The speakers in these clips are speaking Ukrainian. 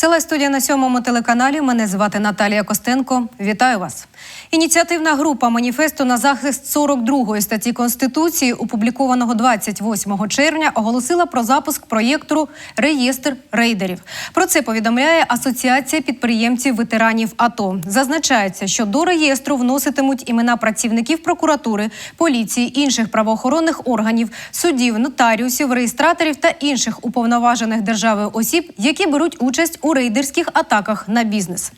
Це студія на сьомому телеканалі. Мене звати Наталія Костенко. Вітаю вас. Ініціативна група маніфесту на захист 42-ї статті Конституції, опублікованого 28 червня, оголосила про запуск проєкту Реєстр рейдерів. Про це повідомляє Асоціація підприємців ветеранів АТО. Зазначається, що до реєстру вноситимуть імена працівників прокуратури, поліції, інших правоохоронних органів, суддів, нотаріусів, реєстраторів та інших уповноважених державою осіб, які беруть участь у рейдерських атаках на бізнес.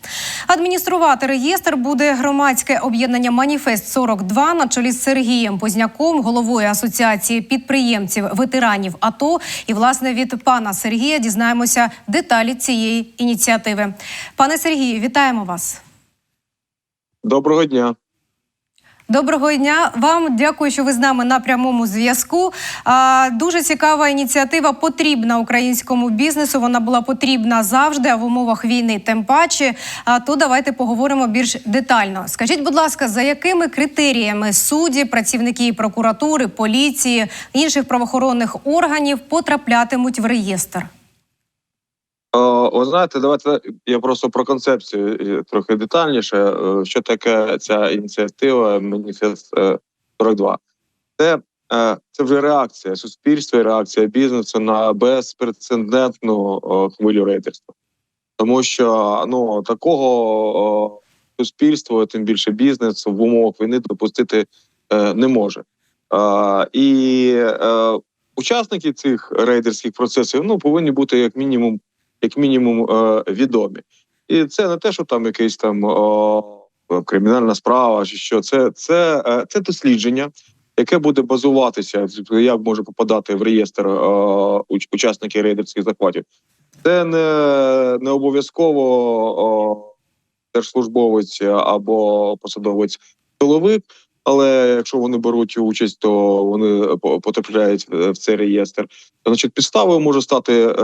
Адмініструвати реєстр буде громадське об'єднання Маніфест 42 на чолі з Сергієм Позняком, головою асоціації підприємців ветеранів АТО. І власне від пана Сергія дізнаємося деталі цієї ініціативи. Пане Сергію, вітаємо вас. Доброго дня. Доброго дня вам дякую, що ви з нами на прямому зв'язку. Дуже цікава ініціатива потрібна українському бізнесу. Вона була потрібна завжди, а в умовах війни тим паче. А то давайте поговоримо більш детально. Скажіть, будь ласка, за якими критеріями судді, працівники прокуратури, поліції, інших правоохоронних органів потраплятимуть в реєстр? О, ви знаєте, давайте я просто про концепцію е, трохи детальніше. Е, Що таке ця ініціатива Маніфест е, 42? Це, е, це вже реакція суспільства, і реакція бізнесу на безпрецедентну хвилю рейдерства. Тому що ну такого о, суспільство, тим більше бізнес в умовах війни допустити е, не може. Е, і е, учасники цих рейдерських процесів ну повинні бути як мінімум як мінімум е, відомі. І це не те, що там якийсь там о, кримінальна справа, чи що це, це, е, це дослідження, яке буде базуватися, як може попадати в реєстр е, уч- учасники рейдерських захватів. Це не, не обов'язково о, держслужбовець або посадовець силовик. Але якщо вони беруть участь, то вони потрапляють в в цей реєстр. Значить, підставою може стати е,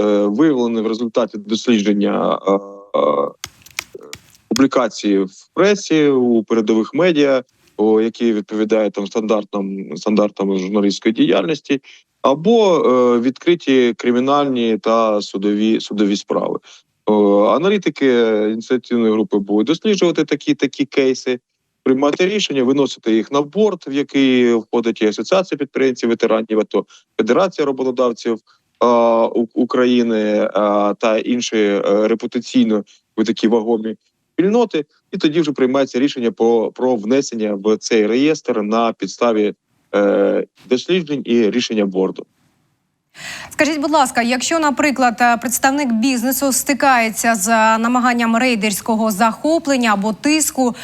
е, виявлене в результаті дослідження е, е, публікації в пресі у передових медіа, о, які відповідають там стандартам стандартам журналістської діяльності, або е, відкриті кримінальні та судові судові справи. О, аналітики ініціативної групи будуть досліджувати такі такі кейси. Приймати рішення, виносити їх на борт, в який входить і асоціація підприємців, ветеранів АТО, Федерація роботодавців е, України е, та інші е, репутаційно ви такі вагомі спільноти, і тоді вже приймається рішення про, про внесення в цей реєстр на підставі е, досліджень і рішення борду. Скажіть, будь ласка, якщо, наприклад, е, представник бізнесу стикається з е, намаганням рейдерського захоплення або тиску,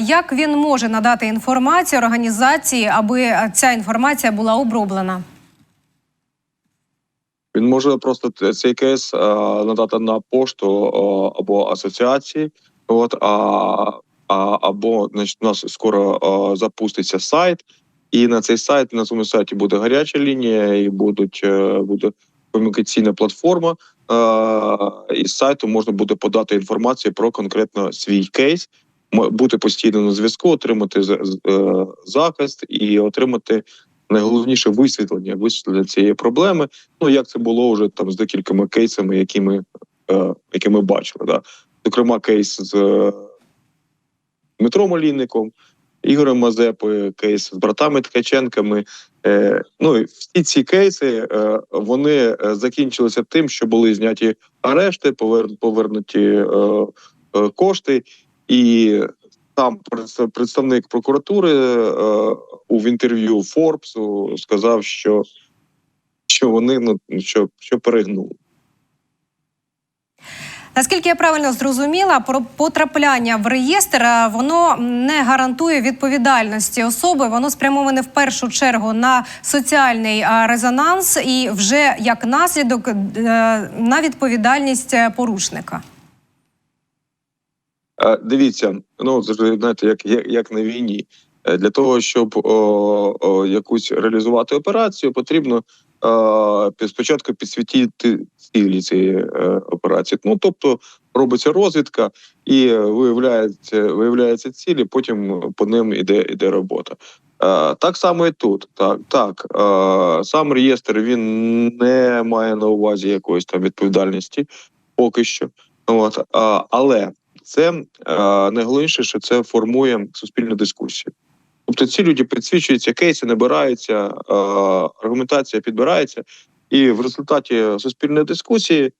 як він може надати інформацію організації, аби е, ця інформація була оброблена? Він може просто цей кейс е, надати на пошту е, або асоціації. От а, а або значить, у нас скоро е, запуститься сайт, і на цей сайт на цьому сайті буде гаряча лінія, і будуть е, буде комунікаційна платформа. Е, і з сайту можна буде подати інформацію про конкретно свій кейс, бути постійно на зв'язку, отримати е, захист і отримати найголовніше висвітлення висвітлення цієї проблеми. Ну як це було вже там з декількома кейсами, які ми, які ми бачили. Да? Зокрема, кейс з Дмитром Олійником, Ігорем Мазепою, кейс з братами Ткаченками. Е, ну всі ці кейси е, вони е, закінчилися тим, що були зняті арешти, повер, повернуті кошти, і представ- представник прокуратури у інтерв'ю Форбсу сказав, що, що вони ну що, що перегнули. Наскільки я правильно зрозуміла, про потрапляння в реєстр е, воно не гарантує відповідальності особи. Воно спрямоване в першу чергу на соціальний е, резонанс і вже як наслідок е, на відповідальність порушника. Дивіться, ну знаєте, як, як, як на війні. Для того щоб о, о, якусь реалізувати операцію, потрібно е, спочатку підсвітити цілі цієї е, операції. Ну тобто робиться розвідка і виявляється, виявляється цілі, потім по ним іде іде робота. Е, Так само і тут. Так, так е, сам реєстр він не має на увазі якоїсь там відповідальності поки що. От, але це найголовніше, що це формує суспільну дискусію. Тобто ці люди підсвічуються, кейси набираються, аргументація підбирається, і в результаті суспільної дискусії е,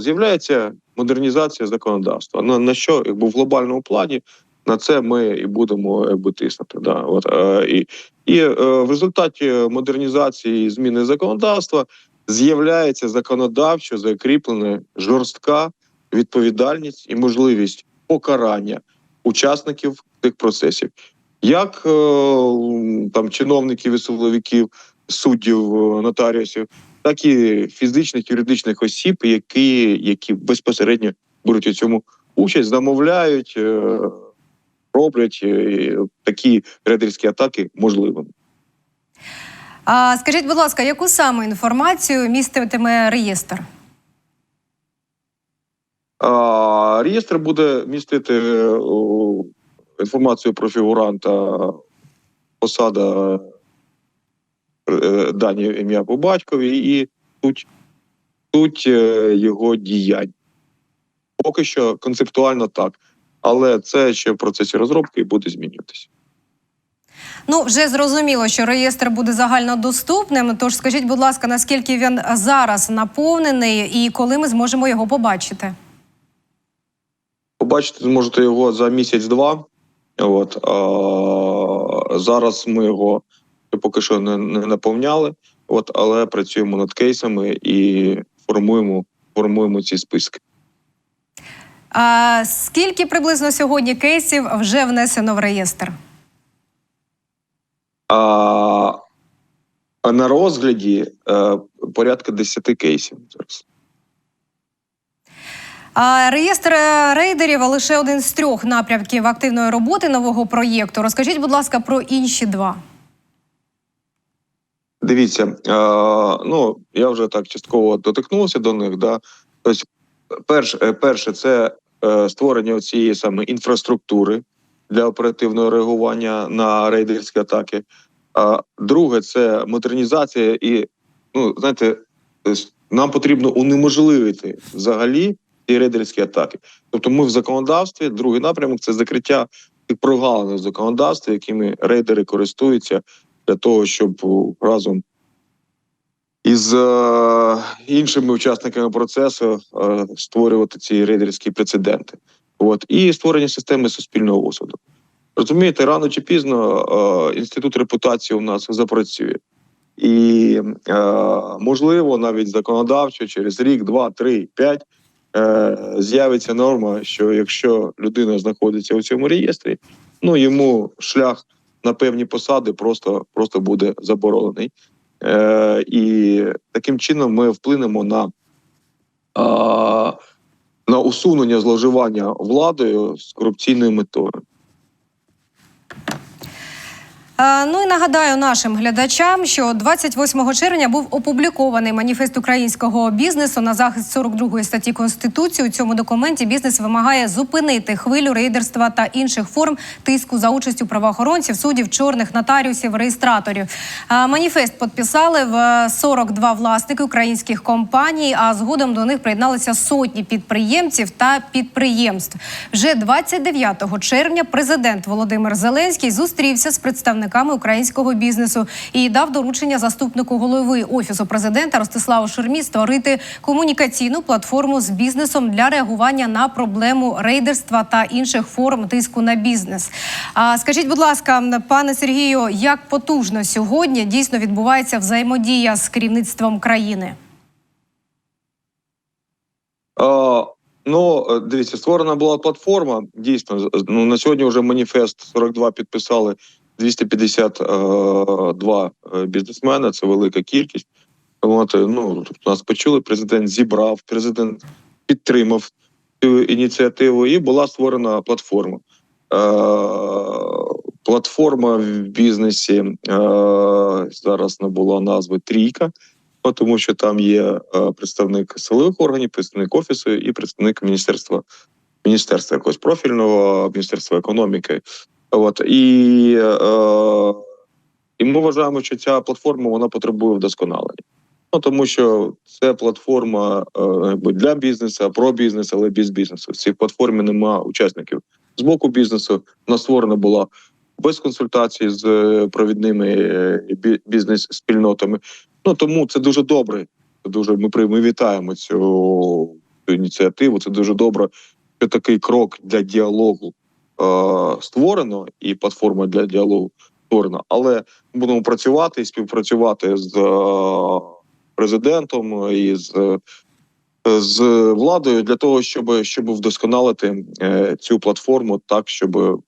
з'являється модернізація законодавства. На, на що якби в глобальному плані на це ми і будемо якби, тиснути. Да. От, е, і і е, в результаті модернізації і зміни законодавства з'являється законодавчо закріплена жорстка відповідальність і можливість покарання учасників цих процесів, як там чиновників і силовиків, суддів, е, нотаріусів, так і фізичних юридичних осіб, які, які безпосередньо беруть у цьому участь, замовляють, е, роблять е, такі рейдерські атаки можливими. А скажіть, будь ласка, яку саме інформацію міститиме реєстр? А, реєстр буде містити інформацію про фігуранта, посада, дані ім'я по батькові і суть, суть е, його діянь. Поки що концептуально так, але це ще в процесі розробки і буде змінюватися. Ну, вже зрозуміло, що реєстр буде загальнодоступним. Тож скажіть, будь ласка, наскільки він зараз наповнений і коли ми зможемо його побачити? Побачити зможете його за місяць-два. От а, зараз ми його поки що не, не наповняли, от, але працюємо над кейсами і формуємо, формуємо ці списки. А скільки приблизно сьогодні кейсів вже внесено в реєстр? А, а на розгляді е, порядка 10 кейсів зараз. А реєстр е, рейдерів лише один з трьох напрямків активної роботи нового проєкту. Розкажіть, будь ласка, про інші два. Дивіться, е, ну я вже так частково дотикнувся до них. Да? Тобто, перш, е, перше, це е, створення цієї саме інфраструктури для оперативного реагування на рейдерські атаки. А друге, це модернізація, і ну знаєте, нам потрібно унеможливити взагалі ці рейдерські атаки. Тобто, ми в законодавстві, другий напрямок це закриття тих прогалин в законодавстві, якими рейдери користуються для того, щоб разом із е, іншими учасниками процесу е, створювати ці рейдерські прецеденти. От і створення системи суспільного осуду. Розумієте, рано чи пізно е, інститут репутації у нас запрацює. І е, можливо, навіть законодавчо через рік, два, три, п'ять е, з'явиться норма, що якщо людина знаходиться у цьому реєстрі, ну йому шлях на певні посади просто, просто буде заборонений. Е, і таким чином ми вплинемо на, е, на усунення зловживання владою з корупційною метою. Е, Ну і нагадаю нашим глядачам, що 28 червня був опублікований маніфест українського бізнесу на захист 42 статті конституції. У цьому документі бізнес вимагає зупинити хвилю рейдерства та інших форм тиску за участю правоохоронців, суддів, чорних нотаріусів, реєстраторів. Е, Маніфест підписали в 42 власники українських компаній. А згодом до них приєдналися сотні підприємців та підприємств. Вже 29 червня президент Володимир Зеленський зустрівся з представниками українського бізнесу і дав доручення заступнику голови офісу президента Ростиславу Шурмі створити комунікаційну платформу з бізнесом для реагування на проблему рейдерства та інших форм тиску на бізнес. А скажіть, будь ласка, пане Сергію, як потужно сьогодні дійсно відбувається взаємодія з керівництвом країни? Е, ну, дивіться, створена була платформа. Дійсно, ну, на сьогодні вже маніфест 42 підписали 252 е, бізнесмени. Це велика кількість. От, е, ну, тобто нас почули, президент зібрав, президент підтримав цю ініціативу, і була створена платформа. Е, платформа в бізнесі е, зараз набула назви Трійка. Тому що там є е, представник силових органів, представник офісу і представник міністерства міністерства якогось профільного, міністерства економіки. От і, е, і ми вважаємо, що ця платформа вона потребує вдосконалення. Ну тому що це платформа е, для бізнесу, про бізнес, але без бізнесу. В цій платформі немає учасників з боку бізнесу. Вона створена була без консультацій з е, провідними е, бізнес-спільнотами. Ну тому це дуже добре. Дуже ми при- ми вітаємо цю, ініціативу. Це дуже добре. Що такий крок для діалогу створено, і платформа для діалогу створена. Але ми будемо працювати і співпрацювати з е, президентом і з, е, з владою для того, щоб, щоб вдосконалити е, цю платформу так, щоб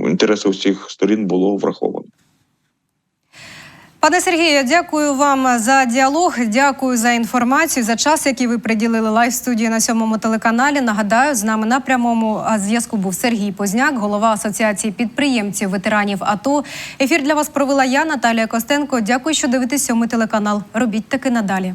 інтереси усіх сторін було враховано. Пане Сергію, дякую вам за діалог. Дякую за інформацію, за час, який ви приділили лайв студії на сьомому телеканалі. Нагадаю, з нами на прямому зв'язку був Сергій Позняк, голова асоціації підприємців ветеранів АТО. Ефір для вас провела я, Наталія Костенко. Дякую, що дивитесь сьомий телеканал. Робіть таки надалі.